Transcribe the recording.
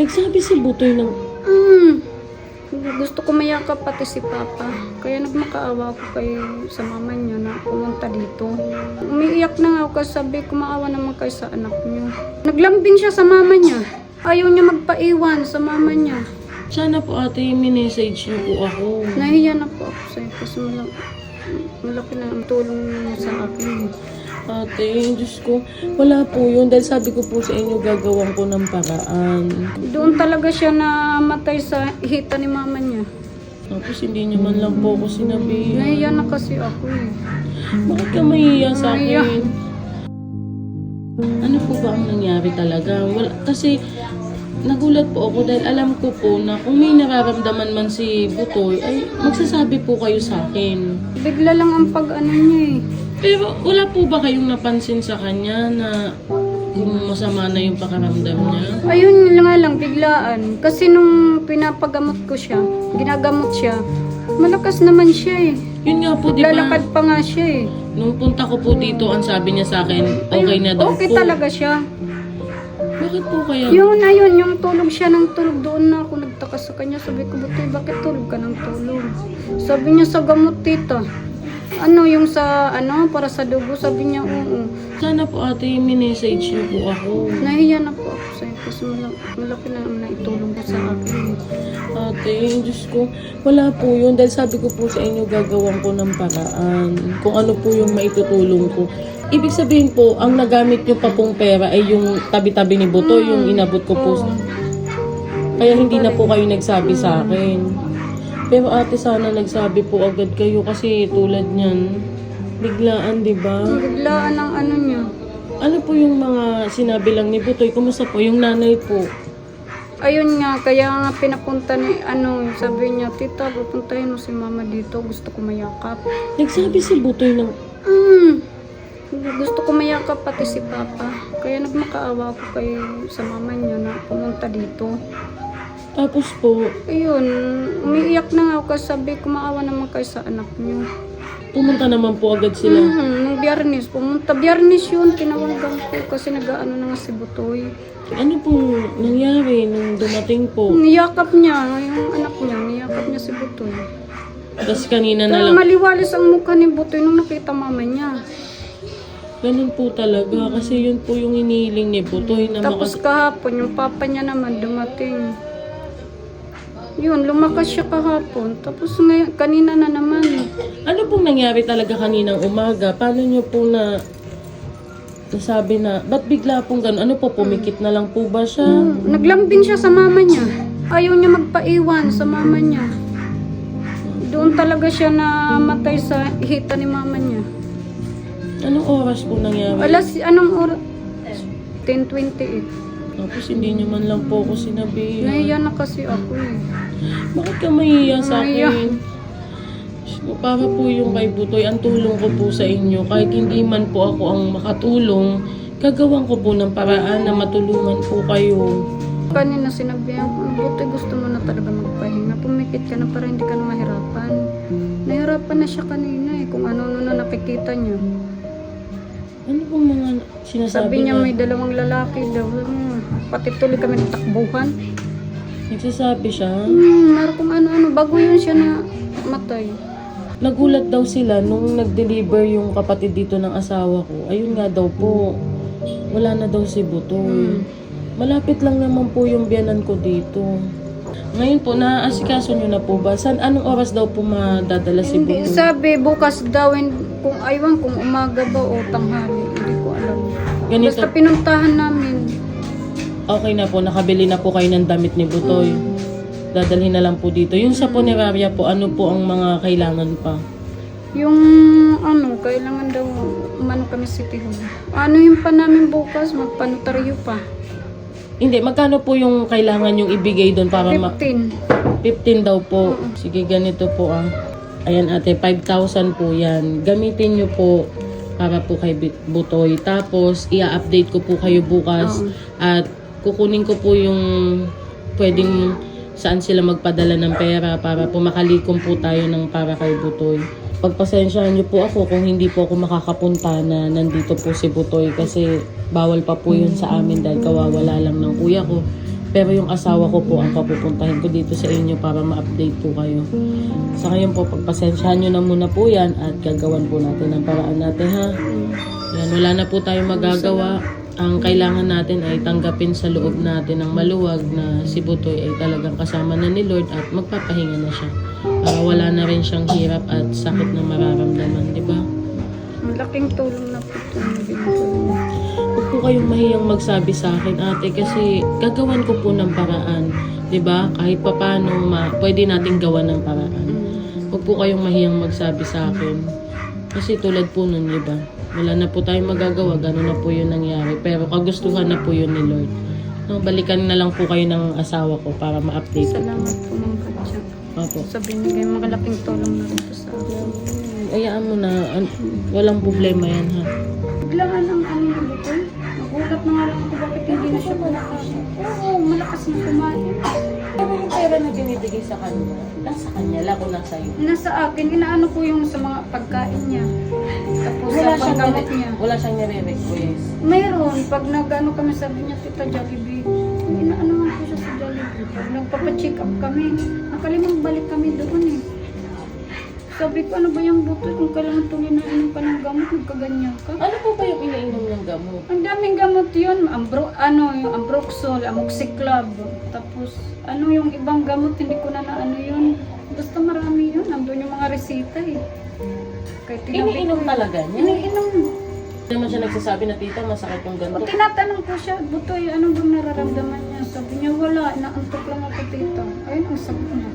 Nagsabi si Butoy ng... Mm. Gusto ko mayakap pati si Papa. Kaya nagmakaawa ako kay sa mama niya na pumunta dito. Umiiyak na nga ako kasi sabi ko maawa naman kayo sa anak niyo. Naglambing siya sa mama niya. Ayaw niya magpaiwan sa mama niya. Sana po ate, minessage niyo po ako. Nahiya na po ako sa'yo kasi malaki, malaki na ang tulong niya sa akin. Ate, Diyos ko, wala po yun. Dahil sabi ko po sa inyo, gagawan ko ng paraan. Doon talaga siya namatay sa hita ni mama niya. Tapos hindi niyo man lang po ako sinabi. Nahiya na kasi ako eh. Bakit ka mahiya sa akin? Ano po ba ang nangyari talaga? Wala, kasi nagulat po ako dahil alam ko po na kung may nararamdaman man si Butoy, ay magsasabi po kayo sa akin. Bigla lang ang pag-ano niya eh. Pero wala po ba kayong napansin sa kanya na kung masama na yung pakaramdam niya? Ayun nga lang, biglaan. Kasi nung pinapagamot ko siya, ginagamot siya, malakas naman siya eh. Yun nga po, di ba? Lalakad pa nga siya eh. Nung punta ko po dito, ang sabi niya sa akin, okay na daw Okay po. talaga siya. Bakit po kaya? Yun na yun, yung tulog siya ng tulog doon na ako nagtaka sa kanya. Sabi ko, Butoy, bakit tulog ka ng tulog? Sabi niya sa gamot tita. Ano, yung sa, ano, para sa dugo, sabi niya, oo. Sana po ate, minessage niyo po ako. Nahiya na po ako sa'yo kasi malaki, malaki na naman na itulong ko sa akin. Ate, Diyos ko, wala po yun. Dahil sabi ko po sa inyo, gagawan ko ng paraan. Kung ano po yung maitutulong ko. Ibig sabihin po, ang nagamit nyo pa pong pera ay yung tabi-tabi ni Buto, yung inabot ko po. Kaya hindi na po kayo nagsabi sa akin. Pero ate, sana nagsabi po agad kayo kasi tulad niyan, biglaan, di ba? Biglaan ang ano niya. Ano po yung mga sinabi lang ni Butoy? Kumusta po yung nanay po? Ayun nga, kaya nga pinapunta ni, ano, sabi niya, tita, pupuntahin mo si mama dito, gusto ko mayakap. Nagsabi si Butoy ng, Mm. Gusto ko mayakap pati si papa. Kaya nagmakaawa ako kay sa mama niya na pumunta dito. Tapos po, Ayun, umiiyak na nga ako kasi sabi ko maawa naman kayo sa anak niyo. pumunta naman po agad sila. Mhm, nung biyernes, pumunta. Biyernes yun, tinawagan ko kasi nag-ano na nga si Butoy. Ano pong nangyari nung dumating po? Niyakap niya, yung anak niya, niyakap niya si Butoy. Tapos kanina na Pero lang. maliwalis ang mukha ni Butoy nung nakita mama niya. Ganun po talaga. Kasi yun po yung inihiling ni Butoy na Tapos makas... kahapon, yung papa niya naman dumating. Yun, lumakas siya kahapon. Tapos ngayon, kanina na naman. Ano pong nangyari talaga kaninang umaga? Paano nyo po na nasabi na, ba't bigla pong ganun? Ano po, pumikit na lang po ba siya? Naglambing siya sa mama niya. Ayaw niya magpaiwan sa mama niya. Doon talaga siya namatay sa hita ni mama niya. Anong oras po nangyari? Alas, anong oras? 10.28. Tapos hindi nyo man lang po ako sinabi. Nahiya na kasi ako eh. Bakit ka mahiya sa Mahiya. akin? Para po yung kay Butoy, ang tulong ko po sa inyo. Kahit hindi man po ako ang makatulong, gagawan ko po ng paraan na matulungan po kayo. Kanina sinabihan ko, buti gusto mo na talaga magpahinga. Pumikit ka na para hindi ka na mahirapan. Nahirapan na siya kanina eh, kung ano-ano na nakikita niya. Ano pong mga sinasabi Sabi niya niya? may dalawang lalaki daw. Hmm, pati tuloy kami ng takbuhan. Nagsasabi siya? Hmm, meron kung ano-ano. Bago yun siya na matay. Nagulat daw sila nung nag-deliver yung kapatid dito ng asawa ko. Ayun nga daw po, wala na daw si Butoy. Malapit lang naman po yung biyanan ko dito. Ngayon po, naaasikaso nyo na po ba? San, anong oras daw po madadala si Hindi, Butoy? sabi bukas daw, kung aywan kung umaga ba o tanghali. Hindi ko alam. Ganito, Basta pinuntahan namin. Okay na po, nakabili na po kayo ng damit ni Butoy. Dadalhin na lang po dito. Yung sa puneraria po, ano po ang mga kailangan pa? Yung ano, kailangan daw umano kami City Hall. Ano yung pa namin bukas? Magpanotaryo pa. Hindi, magkano po yung kailangan yung ibigay doon para ma- 15. 15 daw po. Sige, ganito po ah. Ayan ate, 5,000 po yan. Gamitin nyo po para po kay Butoy. Tapos, i-update ko po kayo bukas. Oo. At kukunin ko po yung pwedeng saan sila magpadala ng pera para po makalikom po tayo ng para kay Butoy. Pagpasensyahan nyo po ako kung hindi po ako makakapunta na nandito po si Butoy kasi bawal pa po yun sa amin dahil kawawala lang ng kuya ko. Pero yung asawa ko po ang papupuntahin ko dito sa inyo para ma-update po kayo. Sa ngayon po, pagpasensyahan nyo na muna po yan at gagawan po natin ang paraan natin ha. Yan, wala na po tayong magagawa. Ang kailangan natin ay tanggapin sa loob natin ng maluwag na si Butoy ay talagang kasama na ni Lord at magpapahinga na siya. Para wala na rin siyang hirap at sakit na mararamdaman, di ba? Malaking tulong na po. Huwag po kayong mahiyang magsabi sa akin, ate, kasi gagawan ko po ng paraan. 'di ba Kahit papano, ma pwede nating gawa ng paraan. Huwag po kayong mahiyang magsabi sa akin. Kasi tulad po nun, di ba? Wala na po tayong magagawa, gano'n na po yun nangyari. Pero kagustuhan na po yun ni Lord. No, balikan na lang po kayo ng asawa ko para ma-update. Salamat po mga katya. Opo. Sa binigay, malaking tulong na rin po sa akin. Ayaan mo na, an- walang problema yan ha. Biglaan ang ano yung butoy. Nagulat na nga lang ako bakit hindi na siya kumakain. Oo, malakas na kumain. Pera na binibigay sa kanya, nasa kanya lang kung nasa iyo. Nasa akin, inaano ko yung sa mga pagkain niya. Tapos Wala sa paggamot niya. wala siyang nire-request. Mayroon, pag nag-ano kami, sabi niya, Tita Jollibee, inaano man po siya sa Jollibee. Pag nagpapacheck up kami, nakalimang balik kami doon eh. Sabi ko, ano ba yung buto kung kailangan tuloy na inom ka ng gamot, magkaganyan ka? Ano po ba yung iniinom ng gamot? Ang daming gamot yun, ambro, ano, yung ambroxol, amoxiclav, tapos ano yung ibang gamot, hindi ko na naano yun. Basta marami yun, nandun yung mga resita eh. Kaya tinabi Iniinom ko, talaga niya? Iniinom. Hindi naman siya nagsasabi na tita, masakit yung O, ganito. tinatanong ko siya, Butoy, ano bang nararamdaman niya? Sabi niya, wala, naantok lang ako tita. Ayun ang sabi niya.